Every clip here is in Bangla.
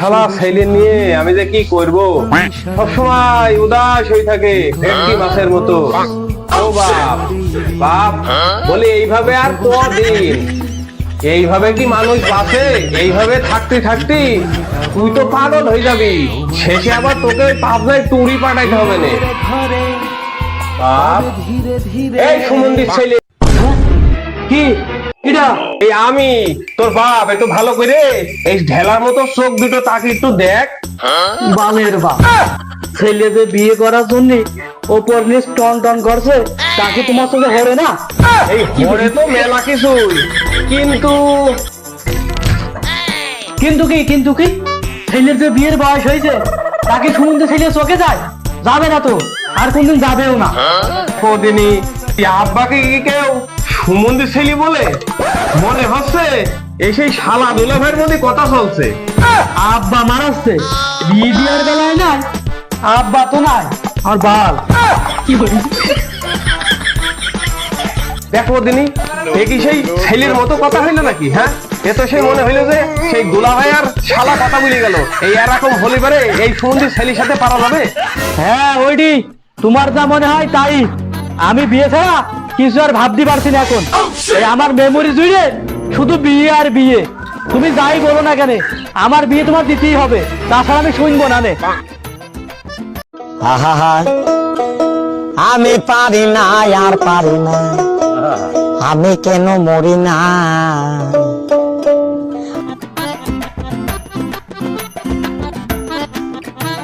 শালা ছেলে নিয়ে আমি যে কি করব? সবসময় উদাস হয়ে থাকে ভেটকি মাছের মতো। ও বাপ বাপ, বলে এইভাবে আর কদিন? এইভাবে কি মানুষ বাঁচে? এইভাবে থাকতে থাকতে তুই তো পাগল হয়ে যাবি। শেষে আবার তোকে পাবনায় টুরি পাঠাইতে হবে না। বাপ। এই সুমন্দির ছেলে। কি? এই আমি তোর বাপ একটু ভালো করে এই ঢেলার মতো চোখ দুটো তাকে একটু দেখ। বালের বা ছেলে যে বিয়ে করার জন্য ওপর নিচ টন টন করছে তাকে তোমার সঙ্গে হেরে না? এই ঘরে তো মেলা কিছুই। কিন্তু কিন্তু কি কিন্তু কি? ছেলের যে বিয়ের বয়স হয়েছে তাকে সুমন্দির ছেলে চোখে যায় যাবে না তো। আর কোনদিন যাবেও না। কদিনই এই আব্বাকে কেউ সুমন্দির ছেলে বলে? মনে হচ্ছে এই সেই শালা দুলাভের মধ্যে কথা চলছে। আব্বা মারাচ্ছে বিয়ার বেলায় নাই, আব্বা তো নাই, আর বাল। কি বলি দেখো দিনই এ কি সেই ছেলের মতো কথা হইল নাকি হ্যাঁ? এ তো সেই মনে হইল যে সেই দুলাভাই আর শালা কথা বলে গেল। এই এরকম হলে পারে এই সুমন্দির ছেলের সাথে পারা যাবে? হ্যাঁ ওইটি তোমার যা মনে হয় তাই। আমি বিয়ে ছাড়া কিছু আর ভাবতে পারছি না এখন। এই আমার মেমোরি জুড়ে শুধু বিয়ে আর বিয়ে। তুমি যাই বলো না কেন আমার বিয়ে তোমার দিতেই হবে। তাছাড়া আমি শুনব না নে। আমি পারি না আর পারি না। আমি কেন মরি না?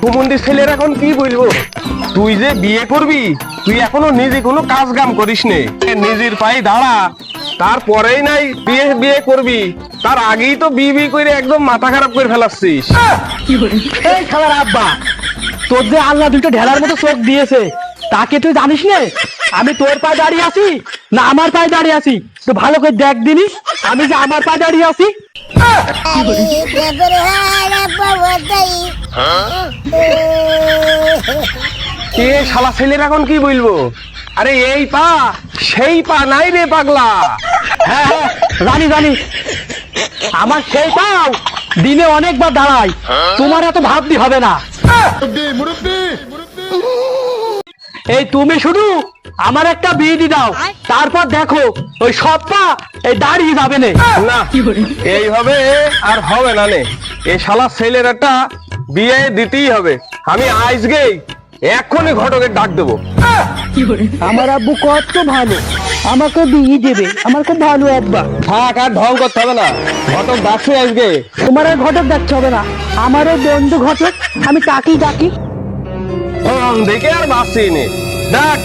সুমন্দির ছেলের এখন কি বলব? তুই যে বিয়ে করবি তুই এখনও নিজে কোনো কাজ কাম করিস নে নিজের পায়ে দাঁড়া তারপরেই নাই বিয়ে বিয়ে করবি তার আগেই তো বিয়ে বিয়ে করে একদম মাথা খারাপ করে ফেলাচ্ছিস এই খালার আব্বা তোর যে আল্লাহ দুটো ঢেলার মতো চোখ দিয়েছে তাকে তুই জানিস নে আমি তোর পায়ে দাঁড়িয়ে আছি না আমার পায়ে দাঁড়িয়ে আছি তো ভালো করে দেখ দিনি আমি যে আমার পায়ে দাঁড়িয়ে আছি কে শালা ছেলের এখন কি বলব? আরে এই পা, সেই পা নাই রে পাগলা। হ্যাঁ হ্যাঁ জানি জানি। আমার সেই পাও দিনে অনেকবার দাঁড়াই তোমার এত হবে না। এই তুমি শুধু আমার একটা বিয়ে দি দাও। তারপর দেখো, ওই সব পা এই দাঁড়িয়ে যাবে না। না, এইভাবে আর হবে না নে। এই শালা ছেলের একটা বিয়ে দিতেই হবে। আমি আজকেই এখনই ঘটকের ডাক দেবো। আমার আব্বু কত ভালো। আমাকে বিয়ে দেবে। আমার খুব ভালো আব্বা। থাক আর ঢং করতে হবে না। ঘটক ডাকছে আজকে। তোমার আর ঘটক ডাকছে হবে না। আমার ওই বন্ধু ঘটক। আমি তাকেই ডাকি। দেখে আর বাঁচছি নে ডাক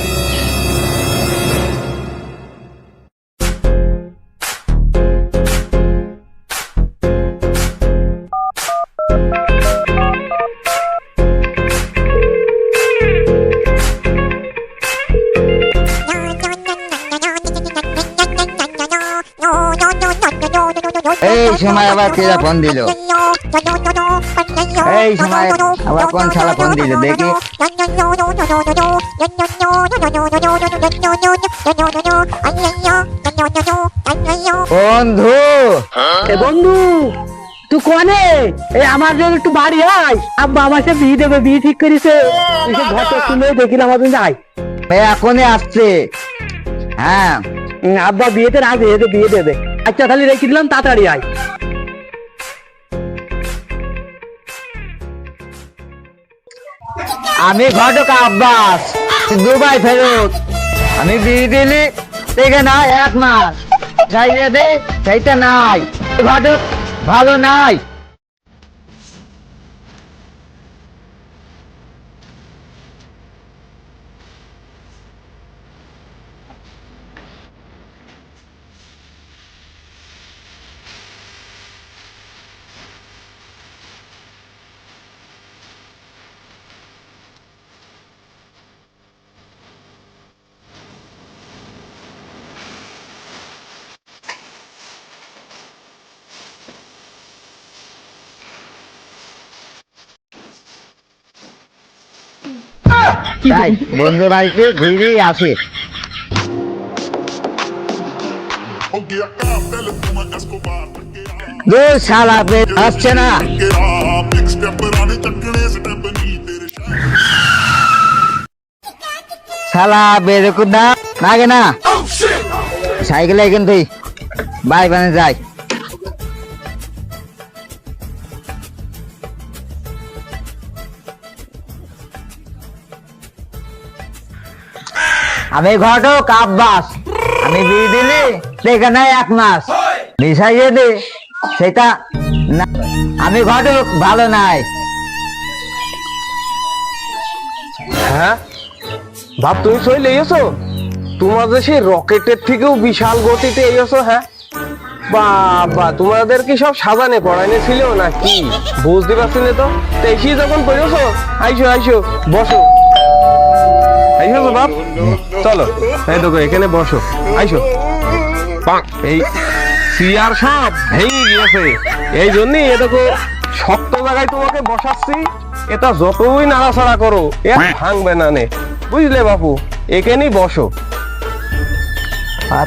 এই সময় আবার কেরা ফোন দিল? এই সময় আবার কোন শালা ফোন দিল? দেখি। বন্ধু। এ বন্ধু তুই কনে? এই আমার জন্য একটু বাড়ি আয়। আব্বা আমার সাথে বিয়ে দেবে বিয়ে ঠিক করেছে। তুই সে ঘটক শুনে দেখিলাম আমি যাই এখনই আসছে। হ্যাঁ। আব্বা বিয়েতে রাজি হয়েছে বিয়ে দেবে আচ্ছা তাহলে রেখে দিলাম, তাড়াতাড়ি আয়। আমি ঘটক আব্বাস, দুবাই ফেরত। আমি বিয়ে দিলি থেকে না, এক মাস। যাইয়ে দে, সেইটা নাই। ঘটক, ভালো নাই। তাই, বন্ধু বাড়িতে ঘুরেই আসে আসছে না। শালা বেদ না লাগে না। সাইকেলে কিন্তু বাইক বানে যায়। আমি ঘটক আব্বাস। আমি বিয়ে দিলি দেখে নাই এক মাস। বিষয় যদি সেটা না আমি ঘটক ভালো নাই। হ্যাঁ? বাপ তুমি চলে এসো। তোমার যে সেই রকেটের থেকেও বিশাল গতিতে এসো হ্যাঁ? বাবা তোমাদের কি সব সাজানে পড়াইনে ছিল না কি বুঝতে পারছি না তো। তো যখন পড়েছো আইসো আইসো বসো। আইসো বাপ। চলো এই দেখো এখানে বসো। আইসো। এই সিয়ার সব ভেঙে গিয়েছে। এই জন্যই এ দেখো শক্ত জায়গায় তোমাকে বসাচ্ছি এটা যতই নাড়াচাড়া করো এ ভাঙবে না নে। বুঝলে বাপু? এখানেই বসো।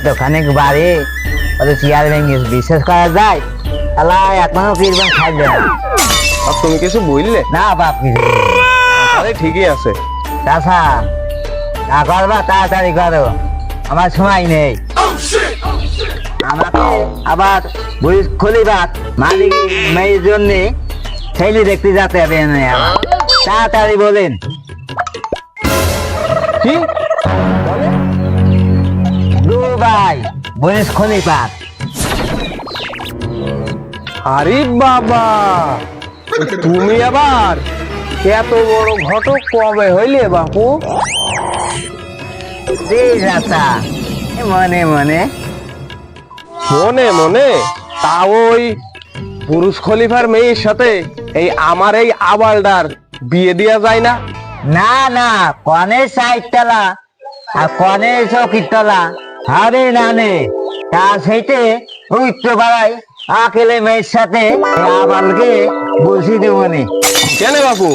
তো খানিক বাড়ি ওদের চেয়ার ভেঙে বিশ্বাস করা যায়? কীরকম খাইবে না তুমি কিছু বললে? না বাপ কিছু ঠিকই আছে। না, করবা, তাড়াতাড়ি করো। আমার সময় নেই। আমাকে আবার বুঝ খুলিবার মালিক মেয়ের জন্য ছেলে দেখতে যেতে হবে তাড়াতাড়ি বলেন। কি? দুবাই বুঝ খলিফাত আরে বাবা, তুমি আবার এত বড় ঘটক কবে হইলে বাপু? মনে মনে। মনে মনে? তা ওই পুরুষ খলিফার মেয়ের সাথে এই আমার এই আবালডার বিয়ে দেওয়া যায় না? না না কনের সাইড আর কনের চৌকির তলা হারে নানে তা সেইতে উত্তর পাড়ায় আকেলে মেয়ের সাথে আবালকে বসি দেবনি কেন বাপু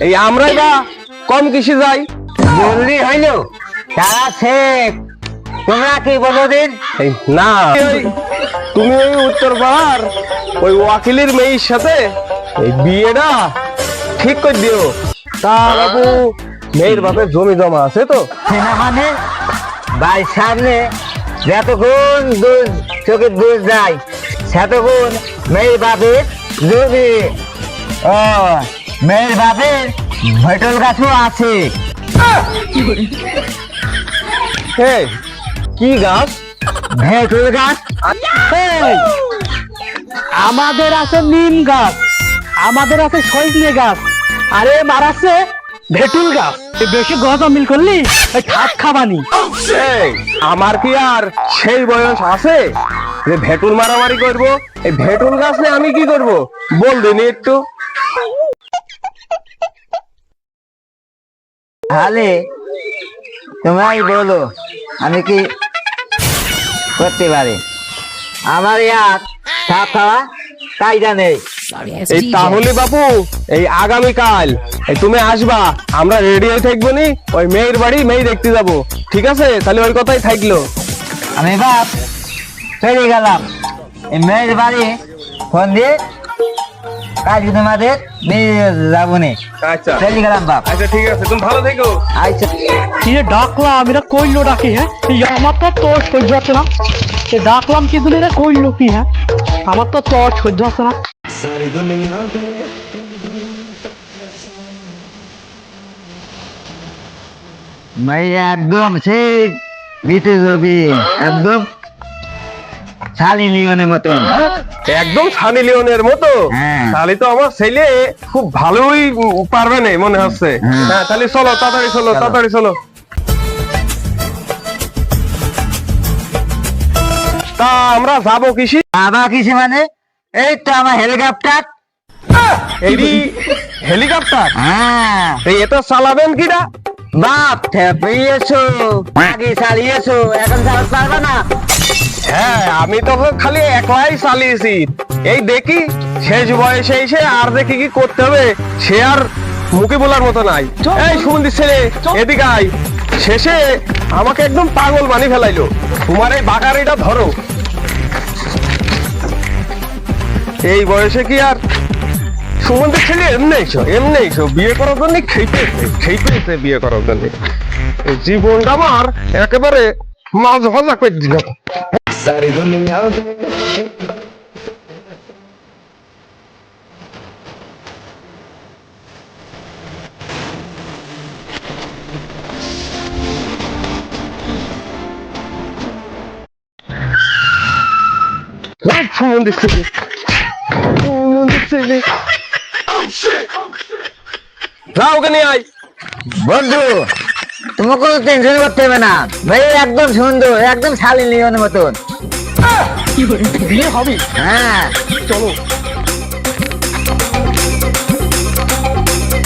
এই আমরাই বা কম কিসে যাই? জলদি হইল। তারা শেখ। তোমরা কি বলো দিন না। তুমি ওই উত্তর পাড়ার ওই ওয়াকিলের মেয়ের সাথে এই বিয়েটা ঠিক করে দিও। তা বাবু মেয়ের বাপের জমি জমা আছে তো? সেনা মানে বাড়ির সামনে যতক্ষণ দুধ চোখের দুধ যায় সেতক্ষণ মেয়ের বাপের জমি। ও মেয়ের বাপের ভেটল গাছও আছে। হে কি গাছ? ভেটল গাছ। আমাদের আছে নিম গাছ। আমাদের আছে সজনে গাছ। আরে মার আছে ভেটুল গাছ। বেশি গজা মিল করলি? খাপ খাবানি। আমার কি আর সেই বয়স আছে? যে ভেটুল মারামারি করব? এই ভেটুল গাছ নিয়ে আমি কি করব? বল দিনি একটু। তাহলে তোমরাই বলো আমি কি করতে পারি? আমার ইয়ার খাপ খাওয়া কায়দা নেই। এই তাহলে বাপু এই আগামী কাল এই তুমি আসবা আমরা রেডি হয়ে থাকব নি ওই মেয়ের বাড়ি মেয়ে দেখতে যাব। ঠিক আছে? তাহলে ওই কথাই থাকল। আমি বাপ চলে গেলাম। এই মেয়ের বাড়ি ফোন দিয়ে কাজ তোমাদের নিয়ে যাব নি আচ্ছা। চলে গেলাম বাপ। আচ্ছা ঠিক আছে তুমি ভালো থেকো। আচ্ছা। কি যে ডাকলাম এটা কইলো ডাকি হ্যাঁ? আমার তো তোর সহ্য হচ্ছে না। সে ডাকলাম কি দিলে রে কইলো কি হ্যাঁ? আমার তো তোর সহ্য হচ্ছে না। মেয়ে একদম সেই বিতে যাবি একদম। শালি লিওনের মতন। একদম লিওনের মতো। তাহলে তো আমার ছেলে খুব ভালোই পারবে না মনে হচ্ছে। হ্যাঁ। হ্যাঁ তাহলে চলো তাড়াতাড়ি চলো তাড়াতাড়ি চলো। তা আমরা যাব কিসি বাবা কিছু মানে? এই তো আমার হেলিকপ্টার। এই হেলিকপ্টার? হ্যাঁ। এই এটা চালাবেন কিরা বাপ আগে চালিয়েছো এখন চালাতে পারবে না। হ্যাঁ আমি তো খালি একলাই চালিয়েছি। এই দেখি শেষ বয়সে এসে আর দেখি কি করতে হবে সে আর মুখে বলার মতো নাই। এই সুমন্দির ছেলে এদিকে আয়। শেষে আমাকে একদম পাগল বানিয়ে ফেলাইলো। তোমার এই বাগারিটা ধরো। এই বয়সে কি আর সুমন্দির ছেলে এমনি এসো এমনি এসো বিয়ে করার জন্য খেইতেছে খেইতেছে বিয়ে করার জন্য। জীবনটা আমার একেবারে মাঝ ভাজা করে দিল। সারি দুনিয়া ছেলে সুমন্দির আয়। বন্ধু তোমাকে কোনো টেনশন করতে হবে না। ভাই একদম সুন্দর একদম শালীন লিওনের মতন। বিয়ে হবে। হ্যাঁ।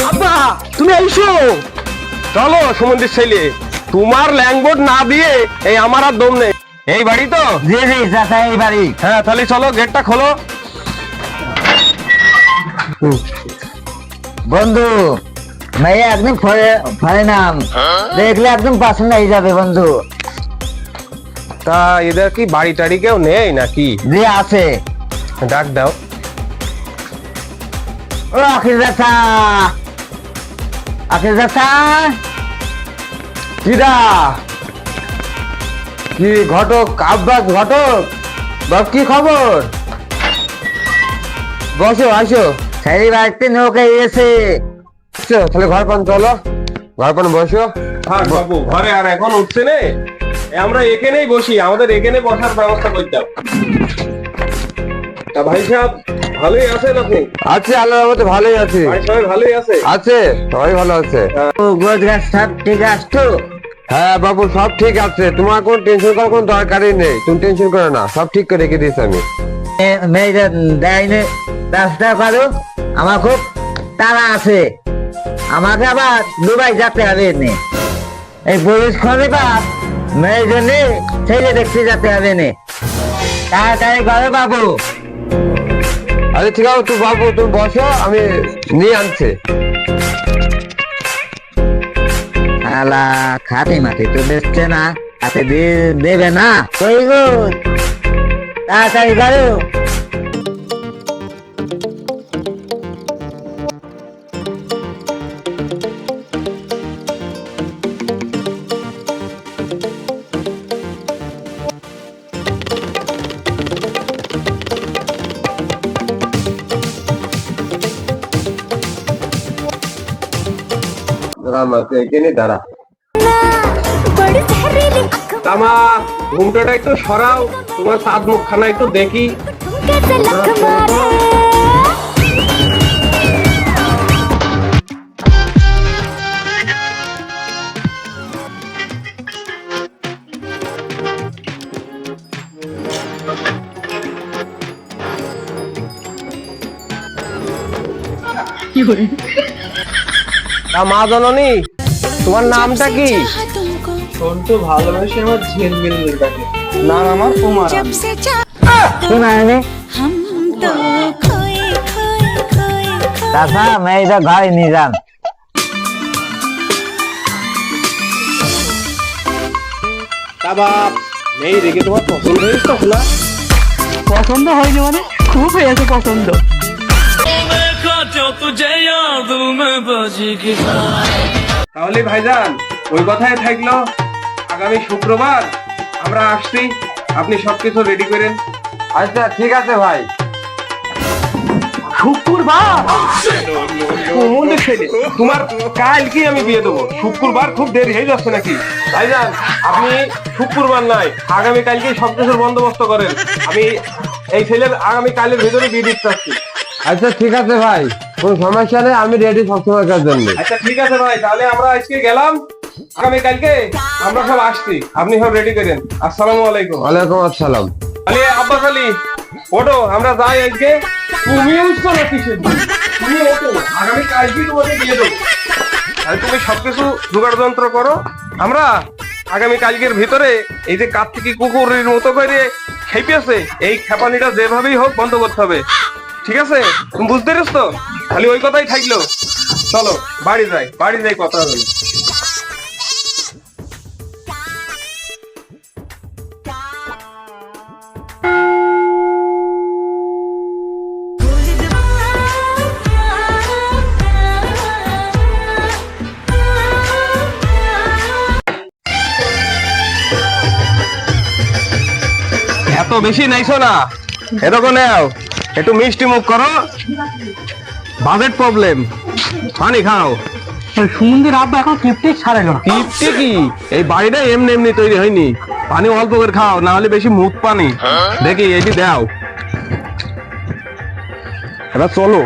আব্বা তুমি আইসো চলো সুমন্দির ছেলে। তোমার ল্যাংবোর্ড না দিয়ে এই আমার আর দম নেই। এই বাড়ি তো? জি জি চাচা এই বাড়ি। হ্যাঁ তাহলে চলো গেটটা খোলো। বন্ধু মেয়ে একদম নাম। দেখলে একদম পছন্দ হয়ে যাবে বন্ধু। তা এদের কি বাড়ি টাড়ি কেউ নেই নাকি? যে আছে। ডাক দাও। ও আখির চাচা আখির চাচা কিরা? কি ঘটক আব্বাস ঘটক? বাপ কি খবর? বসো আসো। সেই বাড়িতে নৌকা এসে চলো, তাহলে ঘর পান চলো। ঘর পান বসো। হ্যাঁ বাবু ঘরে আর এখন উঠছে নে। আমরা এখানেই বসি আমাদের এখানে বসার ব্যবস্থা করতে হবে তা ভাই সাহেব ভালোই আছেন আপনি? আছে আল্লাহর মতো ভালোই আছে। ভাই সবাই ভালোই আছে? আছে সবাই ভালো আছে। ও গোদ গাছ সব ঠিক আছে? হ্যাঁ বাবু সব ঠিক আছে। তোমার কোনো টেনশন করার কোনো দরকারই নেই। তুমি টেনশন করো না সব ঠিক করে রেখে দিয়েছি আমি। মে- মেয়েদের দেয়নি ব্যবস্থা করো। আমার খুব তারা আছে। আমাকে আবার দুবাই যেতে হবে নে এই পুলিশ খবরে পাপ মেয়ের জন্য ছেলে দেখতে যেতে হবে নে তাড়াতাড়ি করো বাবু। আরে ঠিক আছে তুই বাবু তুমি বসো আমি নিয়ে আনছি। শালা খাতে মাতে তো দেখছে না হাতে দেবে না। তাড়াতাড়ি করো। এখানে দাঁড়া। তামা ঘুমটাটা একটু সরাও। তোমার সাত মুখখানা একটু দেখি। তা মা জননী তোমার নামটা কি तुमको সন্টু ভালোবেসে আমার ঝিলমিল ডাকে নাম আমার কুমার जब से चाह কি মানে हम तो खोए खोए खोए खोए চাচা মেয়েটা ঘরে নিয়ে যান তা বাপ নেই দেখে তোমার পছন্দ হয়েছে তো না পছন্দ হয়নি মানে খুব হয়েছে পছন্দ তাহলে ভাইজান ওই কথাই থাকল। আগামী শুক্রবার আমরা আসছি। আপনি সবকিছু রেডি করেন। আচ্ছা ঠিক আছে ভাই। শুক্রবার? কোমরে ছেলে তোমার কালকে আমি বিয়ে দেবো। শুক্রবার খুব দেরি হয়ে যাচ্ছে নাকি? ভাইজান আপনি শুক্রবার নাই আগামী কালকে সবকিছুর বন্দোবস্ত করেন। আমি এই ছেলের আগামী কালের ভিতরে বিয়ে দিতে চাচ্ছি। আচ্ছা ঠিক আছে ভাই। কোনো সমস্যা নেই আমি রেডি সবসময় কার জন্য। আচ্ছা ঠিক আছে ভাই তাহলে আমরা আজকে গেলাম। আগামী কালকে আমরা সব আসছি। আপনি সব রেডি করেন। আসসালামু আলাইকুম। ওয়ালাইকুম আসসালাম। আলী আব্বাস আলী ওঠো আমরা যাই আজকে। তুমি উঠছো না কিসের তুমি ওঠো। আগামী কালকে তোমাকে দিয়ে দেবো। তাহলে তুমি সবকিছু জোগাড় যন্ত্র করো। আমরা আগামী কালকের ভিতরে এই যে কার্তিকি কুকুরের মতো করে খেপিয়েছে এই খেপানিটা যেভাবেই হোক বন্ধ করতে হবে। ঠিক আছে? তুমি বুঝতে পেরেছ? তো খালি ওই কথাই থাকল। চলো, বাড়ি যাই বাড়ি যাই কথা এত বেশি নাইছো না। এরকম নেও, একটু মিষ্টি মুখ করো। বাজেট প্রবলেম পানি খাও। সুমন্দির আব্বা এখন কিপটে ছাড়াইলো না। কিপটে কি? এই বাড়িটা এমনি এমনি তৈরি হয়নি। পানি অল্প করে খাও না হলে বেশি মুখ পানি। দেখি এটি দাও। এবার চলো।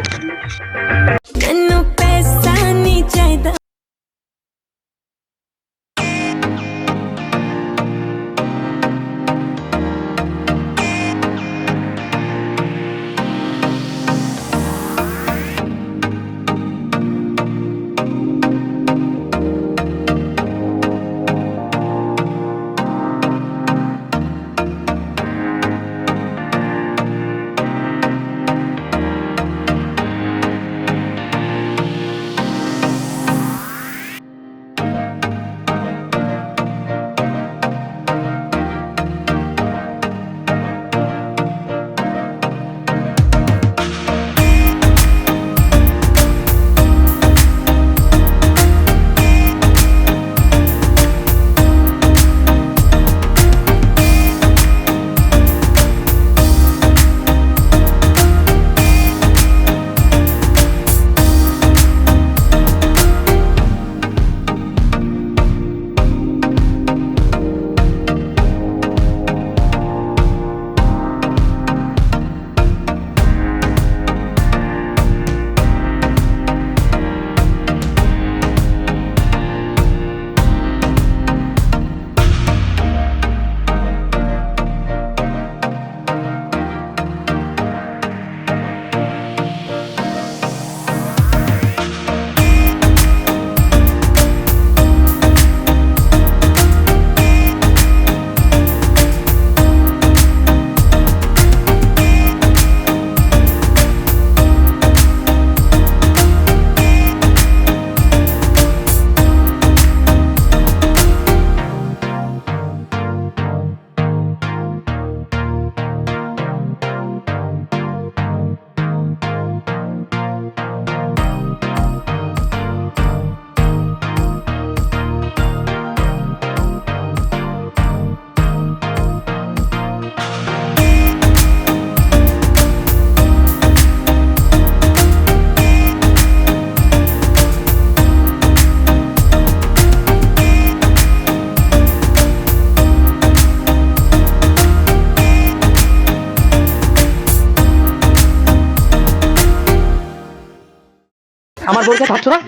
আমার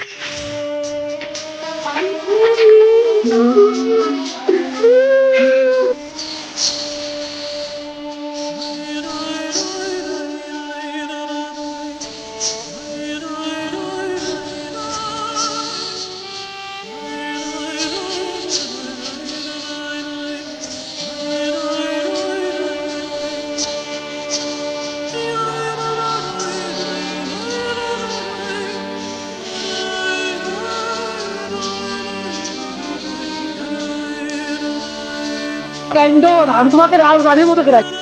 আমি তোমাকে রাজ রানীর মতো করে রাখি।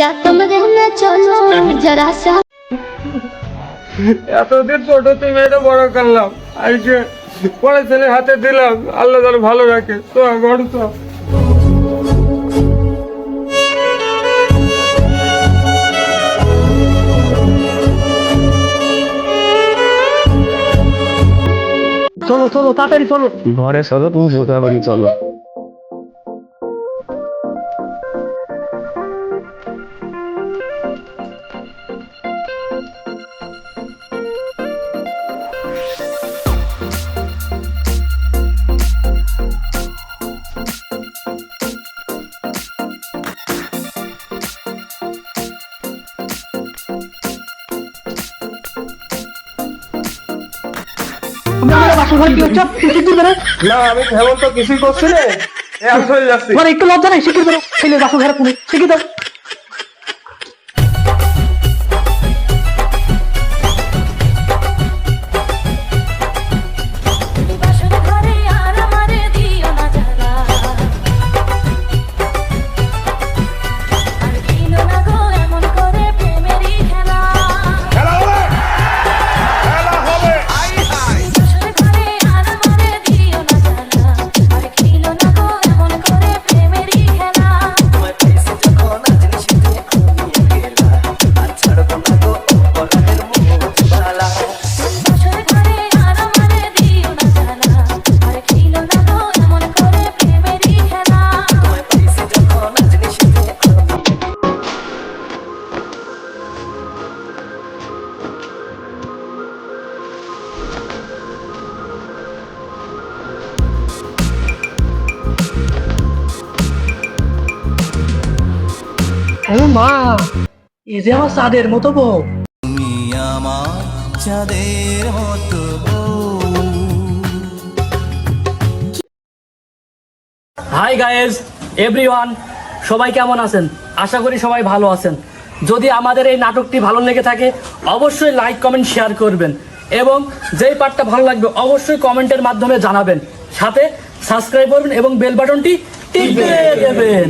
या तुम रहना चलो जरा सा এতদিন ছোট এটা বড় করলাম আজকে পরে ছেলের হাতে দিলাম আল্লাহ যেন ভালো রাখে। তো ঘর তো। চলো চলো তাড়াতাড়ি চলো। ঘরে চলো তুমি চলো। না না আমি তেমন তো কিছুই করছি না। তোমার একটু লজ্জা নাই? শিখিয়ে দেবো ছেলে বাসু ঘরে তুমি। শিখিয়ে দাও মা যে আমার চাঁদের মতো বউ। হাই গায়েস এভরিওয়ান সবাই কেমন আছেন? আশা করি সবাই ভালো আছেন। যদি আমাদের এই নাটকটি ভালো লেগে থাকে অবশ্যই লাইক কমেন্ট শেয়ার করবেন। এবং যেই পার্টটা ভালো লাগবে অবশ্যই কমেন্টের মাধ্যমে জানাবেন। সাথে সাবস্ক্রাইব করবেন এবং বেল বাটনটি টিপে দেবেন।